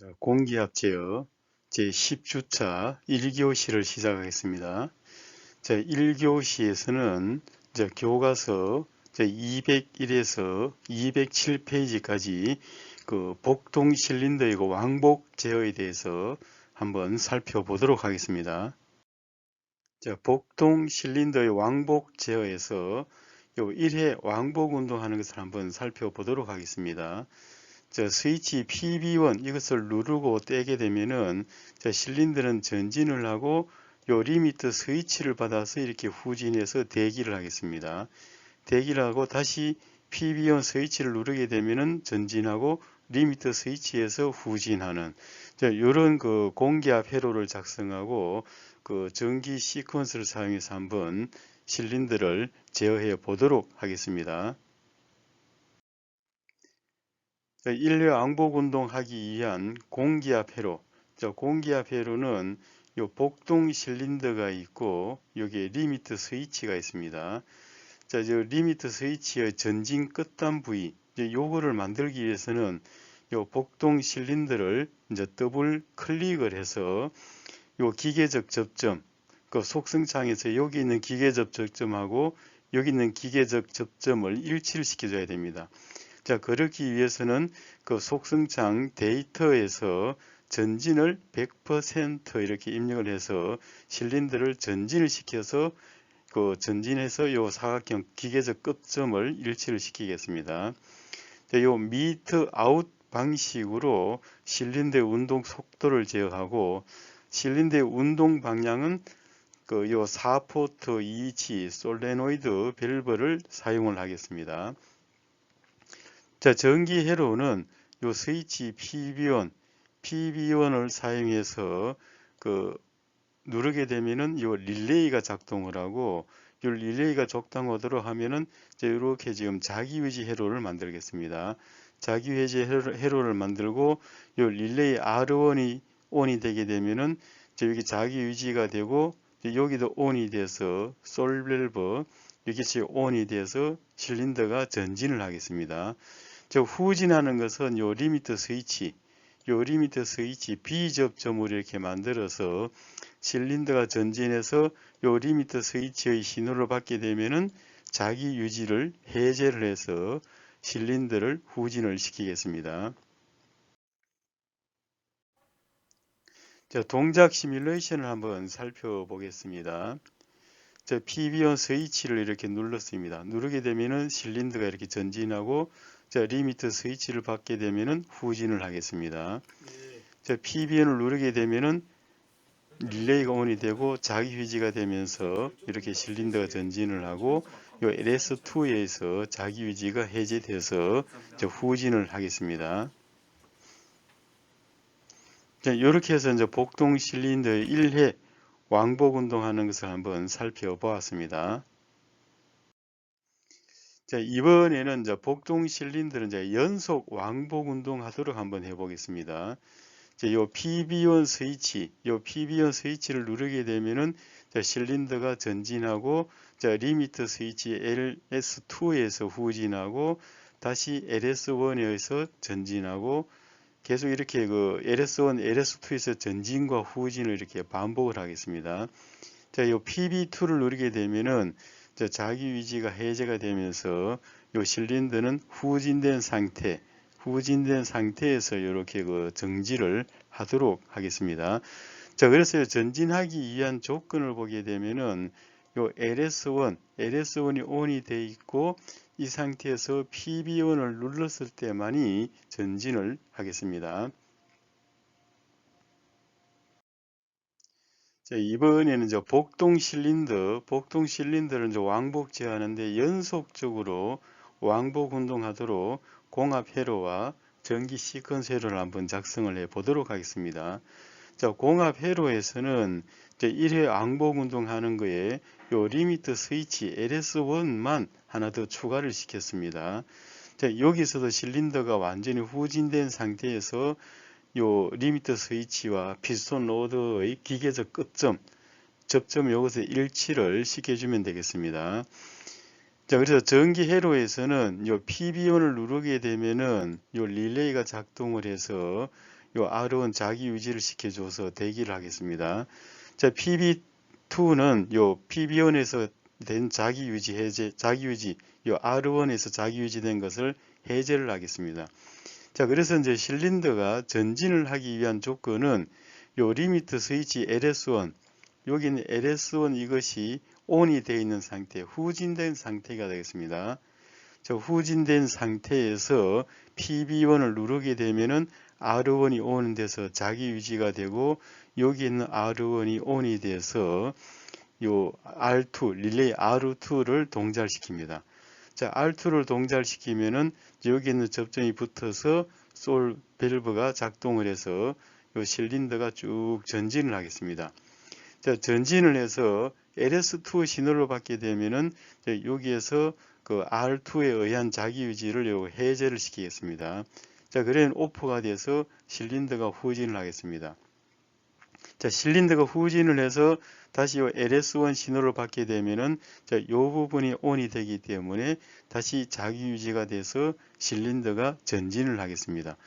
자, 공기압 제어 제10주차 1교시를 시작하겠습니다. 자, 1교시에서는 이제 교과서 201에서 207페이지까지 그 복동 실린더의 그 왕복 제어에 대해서 한번 살펴보도록 하겠습니다. 자, 복동 실린더의 왕복 제어에서 요 1회 왕복 운동하는 것을 한번 살펴보도록 하겠습니다. 자, 스위치 PB1 이것을 누르고 떼게 되면은 자, 실린더는 전진을 하고 요 리미트 스위치를 받아서 이렇게 후진해서 대기를 하겠습니다. 대기를 하고 다시 PB1 스위치를 누르게 되면은 전진하고 리미트 스위치에서 후진하는 이런 그 공기압 회로를 작성하고 그 전기 시퀀스를 사용해서 한번 실린더를 제어해 보도록 하겠습니다. 1회 왕복 운동하기 위한 공기압 회로. 공기압 회로는 요 복동 실린더가 있고 여기에 리미트 스위치가 있습니다. 자, 저 리미트 스위치의 전진 끝단 부위, 요거를 만들기 위해서는 요 복동 실린더를 이제 더블 클릭을 해서 요 기계적 접점, 그 속성창에서 여기 있는 기계적 접점하고 여기 있는 기계적 접점을 일치를 시켜줘야 됩니다. 자, 그렇기 위해서는 그 속성창 데이터에서 전진을 100% 이렇게 입력을 해서 실린더를 전진을 시켜서 그 전진해서 요 사각형 기계적 끝점을 일치를 시키겠습니다. 자, 요 미트 아웃 방식으로 실린더의 운동 속도를 제어하고 실린더의 운동 방향은 그요 4포트 2치 솔레노이드 밸브를 사용을 하겠습니다. 자, 전기 회로는 요 스위치 PB1, PB1을 사용해서 그 누르게 되면은 요 릴레이가 작동을 하고 요 릴레이가 적당하도록 하면은 이렇게 지금 자기 위지 회로를 만들겠습니다. 자기 위지 회로 를 만들고 요 릴레이 R1이 온이 되게 되면은 여기 자기 유지가 되고 여기도 온이 돼서 솔밸브 이것이 온이 돼서 실린더가 전진을 하겠습니다. 저 후진하는 것은 요 리미터 스위치, 요 리미터 스위치 비접점으로 이렇게 만들어서 실린더가 전진해서 요 리미터 스위치의 신호를 받게 되면은 자기 유지를 해제를 해서 실린더를 후진을 시키겠습니다. 자, 동작 시뮬레이션을 한번 살펴보겠습니다. 자, PB1 스위치를 이렇게 눌렀습니다. 누르게 되면은 실린더가 이렇게 전진하고 자, 리미트 스위치를 받게 되면은 후진을 하겠습니다. 자, PBN을 누르게 되면은 릴레이가 온이 되고 자기 휴지가 되면서 이렇게 실린더가 전진을 하고 요 LS2에서 자기 유지가 해제돼서 후진을 하겠습니다. 자, 이렇게 해서 이제 복동 실린더의 1회 왕복 운동하는 것을 한번 살펴보았습니다. 자, 이번에는 이제 복동 실린더는 이제 연속 왕복 운동 하도록 한번 해보겠습니다. 자, 요 PB1 스위치, 요 PB1 스위치를 누르게 되면은 자, 실린더가 전진하고 자, 리미터 스위치 LS2에서 후진하고 다시 LS1에서 전진하고 계속 이렇게 그 LS1, LS2에서 전진과 후진을 이렇게 반복을 하겠습니다. 자, 요 PB2를 누르게 되면은 자기 위지가 해제가 되면서 요 실린더는 후진된 상태, 후진된 상태에서 이렇게 그 정지를 하도록 하겠습니다. 자, 그래서 전진하기 위한 조건을 보게 되면은 요 LS1, LS1이 ON이 되어 있고 이 상태에서 PB1을 눌렀을 때만이 전진을 하겠습니다. 이번에는 저 복동 실린더, 복동 실린더를 이제 왕복 제어하는데 연속적으로 왕복 운동하도록 공합 회로와 전기 시퀀스 회로를 한번 작성을 해 보도록 하겠습니다. 자, 공합 회로에서는 이제 1회 왕복 운동하는 거에 요 리미트 스위치 LS1만 하나 더 추가를 시켰습니다. 자, 여기서도 실린더가 완전히 후진된 상태에서 요 리미터 스위치와 피스톤 로드의 기계적 끝점, 접점 요것에 일치를 시켜주면 되겠습니다. 자, 그래서 전기 회로에서는 요 PB1을 누르게 되면은 요 릴레이가 작동을 해서 요 R1 자기 유지를 시켜줘서 대기를 하겠습니다. 자, PB2는 요 PB1에서 된 자기 유지 해제, 자기 유지, 요 R1에서 자기 유지된 것을 해제를 하겠습니다. 자, 그래서 이제 실린더가 전진을 하기 위한 조건은 요 리미트 스위치 LS1, 여기는 LS1 이것이 ON이 되어 있는 상태, 후진된 상태가 되겠습니다. 저 후진된 상태에서 PB1을 누르게 되면은 R1이 ON 돼서 자기 유지가 되고 여기 있는 R1이 ON이 돼서 요 R2 릴레이 R2를 동작시킵니다. 자, R2를 동작시키면은 여기 있는 접점이 붙어서 솔 밸브가 작동을 해서 요 실린더가 쭉 전진을 하겠습니다. 자, 전진을 해서 LS2 신호를 받게 되면은 여기에서 그 R2에 의한 자기 유지를 요 해제를 시키겠습니다. 자, 그러면 오프가 돼서 실린더가 후진을 하겠습니다. 자, 실린더가 후진을 해서 다시 요 LS1 신호를 받게 되면은 자, 요 부분이 ON이 되기 때문에 다시 자기 유지가 돼서 실린더가 전진을 하겠습니다.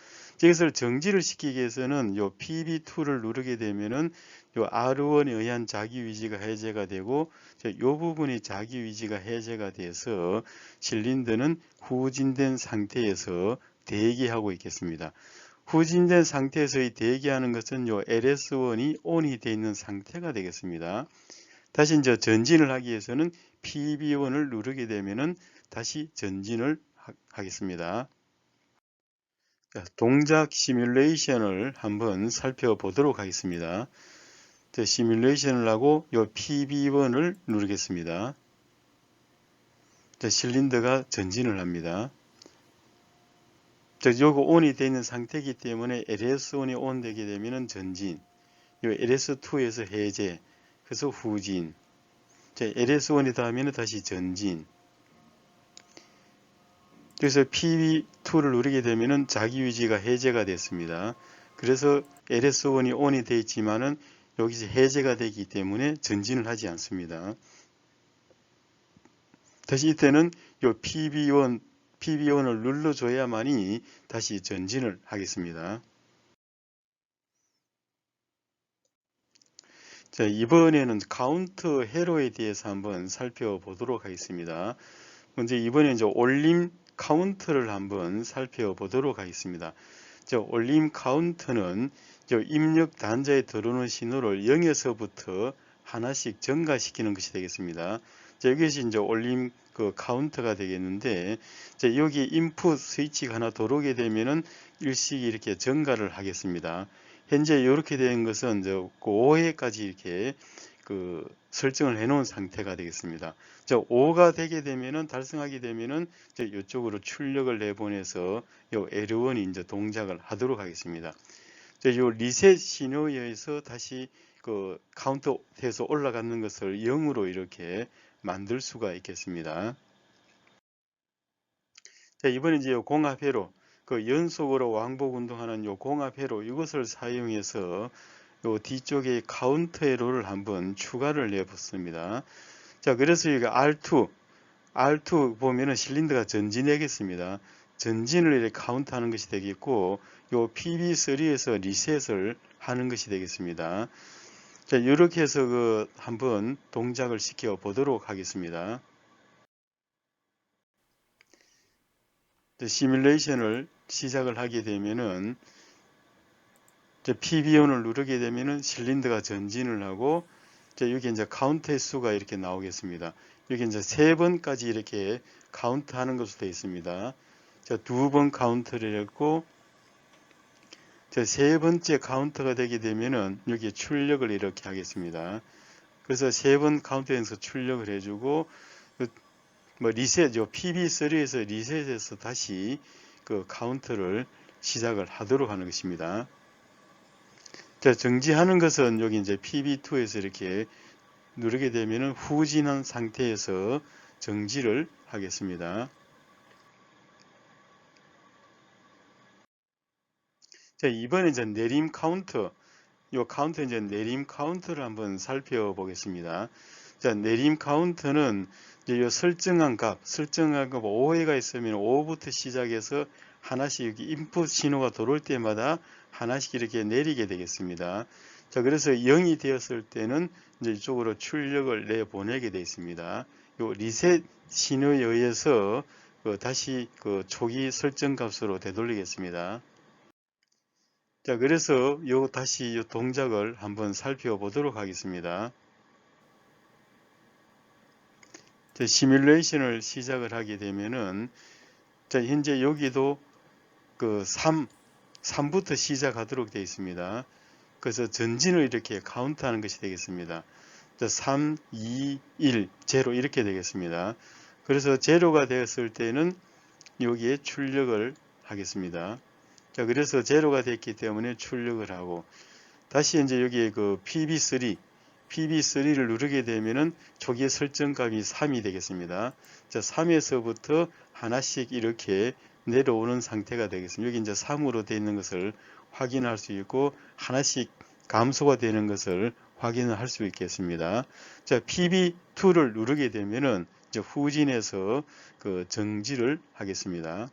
이것을 정지를 시키기 위해서는 요 PB2를 누르게 되면은 요 R1에 의한 자기 유지가 해제가 되고 요 부분이 자기 유지가 해제가 돼서 실린더는 후진된 상태에서 대기하고 있겠습니다. 후진된 상태에서 의 대기하는 것은 요 LS1이 ON이 되어 있는 상태가 되겠습니다. 다시 이제 전진을 하기 위해서는 PB1을 누르게 되면은 다시 전진을 하 겠습니다. 동작 시뮬레이션을 한번 살펴보도록 하겠습니다. 시뮬레이션을 하고 요 PB1을 누르겠습니다. 실린더가 전진을 합니다. 요거 ON이 되어 있는 상태이기 때문에 LS1이 ON 되게 되면 전진, 요 LS2에서 해제, 그래서 후진, LS1이 닿으면 다시 전진, 그래서 PB2를 누르게 되면 자기 유지가 해제가 됐습니다. 그래서 LS1이 ON이 되어 있지만은 여기서 해제가 되기 때문에 전진을 하지 않습니다. 다시 이때는 요 PB1, PB1을 눌러줘야만이 다시 전진을 하겠습니다. 자, 이번에는 카운트 헤로에 대해서 한번 살펴보도록 하겠습니다. 먼저 이번에 이제 올림 카운트를 한번 살펴보도록 하겠습니다. 저 올림 카운트는 저 입력 단자에 들어오는 신호를 0에서부터 하나씩 증가시키는 것이 되겠습니다. 자, 이것이 이제 올림 그 카운터가 되겠는데 자, 여기 인풋 스위치가 하나 들어오게 되면은 일시기 이렇게 증가를 하겠습니다. 현재 이렇게 된 것은 이제 5회까지 그 이렇게 그 설정을 해 놓은 상태가 되겠습니다. 자, 5가 되게 되면은 달성하게 되면은 이제 이쪽으로 출력을 내보내서 요 L1이 이제 동작을 하도록 하겠습니다. 자, 요 리셋 신호에 의해서 다시 그 카운트에서 올라가는 것을 0으로 이렇게 만들 수가 있겠습니다. 자, 이번에 이제 공합회로 그 연속으로 왕복 운동하는 요 공합회로 이것을 사용해서 요 뒤쪽에 카운터 회로를 한번 추가를 해 봤습니다. 자, 그래서 이거 R2, R2 보면은 실린더가 전진하겠습니다. 전진을 이렇게 카운트하는 것이 되겠고, 요 PB3에서 리셋을 하는 것이 되겠습니다. 자, 이렇게 해서 그 한번 동작을 시켜 보도록 하겠습니다. 시뮬레이션을 시작을 하게 되면은 PB1을 누르게 되면은 실린더가 전진을 하고 여기 이제 카운트 횟수가 이렇게 나오겠습니다. 여기 이제 세 번까지 이렇게 카운트 하는 것으로 되어 있습니다. 두번 카운트를 했고 세 번째 카운터가 되게 되면은 여기 출력을 이렇게 하겠습니다. 그래서 세 번 카운트에서 출력을 해주고 그뭐 리셋, 요 PB3에서 리셋해서 다시 그 카운트를 시작을 하도록 하는 것입니다. 자, 정지하는 것은 여기 이제 PB2에서 이렇게 누르게 되면 후진한 상태에서 정지를 하겠습니다. 이번에 이제 내림 카운터, 요 카운터 이제 내림 카운터를 한번 살펴보겠습니다. 자, 내림 카운터는 이제 요 설정한 값, 설정한 값 5회가 있으면 5부터 시작해서 하나씩 여기 인풋 신호가 들어올 때마다 하나씩 이렇게 내리게 되겠습니다. 자, 그래서 0이 되었을 때는 이제 이쪽으로 출력을 내 보내게 되어 있습니다. 요 리셋 신호에 의해서 그 다시 그 초기 설정 값으로 되돌리겠습니다. 자, 그래서 요 다시 요 동작을 한번 살펴보도록 하겠습니다. 자, 시뮬레이션을 시작을 하게 되면은 자, 현재 여기도 그 3, 3부터 시작하도록 되어 있습니다. 그래서 전진을 이렇게 카운트하는 것이 되겠습니다. 자, 3, 2, 1, 0 이렇게 되겠습니다. 그래서 제로가 되었을 때는 여기에 출력을 하겠습니다. 자, 그래서 제로가 됐기 때문에 출력을 하고 다시 이제 여기에 그 PB3 PB3를 누르게 되면은 초기의 설정값이 3이 되겠습니다. 자, 3에서부터 하나씩 이렇게 내려오는 상태가 되겠습니다. 여기 이제 3으로 되어 있는 것을 확인할 수 있고 하나씩 감소가 되는 것을 확인을 할 수 있겠습니다. 자, PB2를 누르게 되면은 이제 후진해서 그 정지를 하겠습니다.